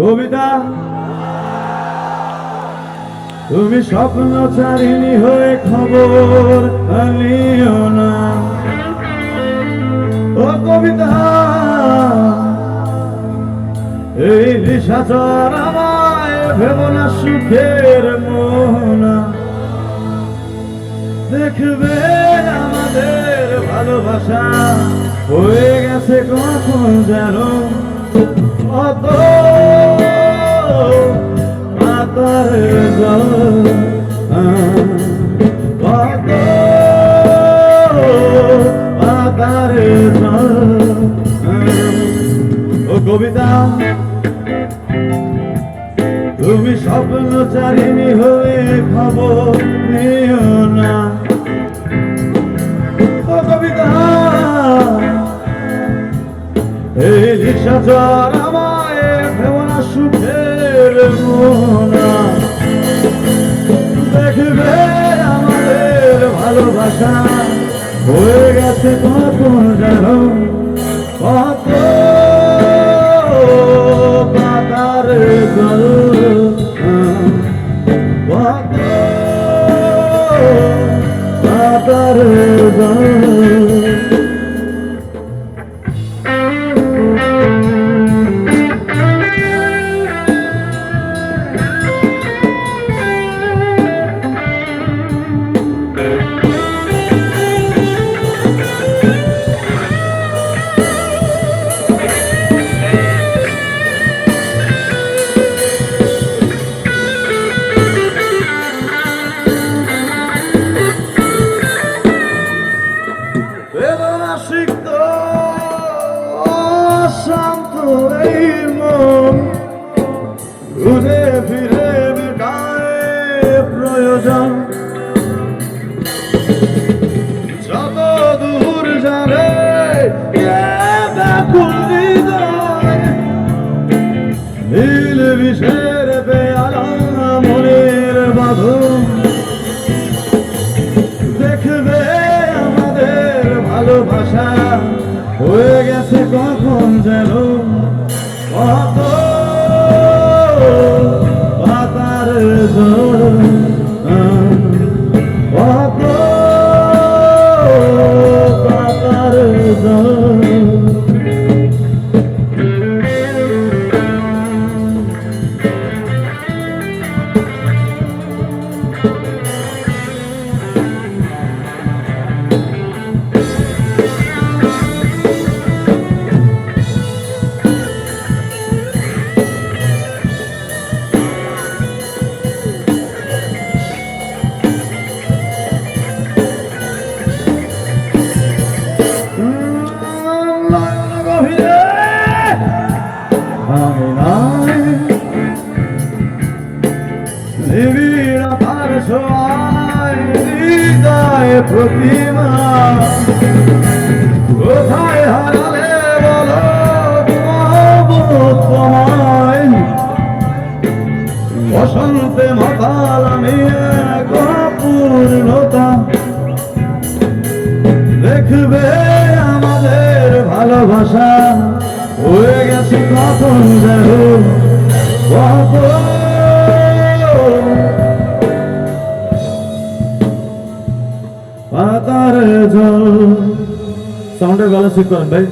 কবিতা। তুমি স্বপ্ন চারিণী হয়ে খবর আনিও না। ও কবিতা, এই নিশাচর আমায় ভেব না সুখের মোহনা। দেখবে আমাদের ভালোবাসা হয়ে গেছে কখন যেন? অত জল ও কবিতা, তুমি স্বপ্ন চারিণী হয়ে খবর নিও না। ও কবিতা, এই নিশাচর আমায় ভেবনা সুখের দেখবে আমাদের ভালোবাসা। হয়ে গেছে কত পাতার জল নীল বিষের বেয়ালা মনের বাঁধন। দেখবে আমাদের ভালোবাসা হয়ে গেছে কখন যেন। কত কোথায় হারালে তোমায়? বসন্তে মাতাল আমি এক পূর্ণতা দেখবে আমাদের ভালোবাসা। হয়ে গেছে কখন যেন কত சவுண்டர் காலம் சீக்கிரம் பாய்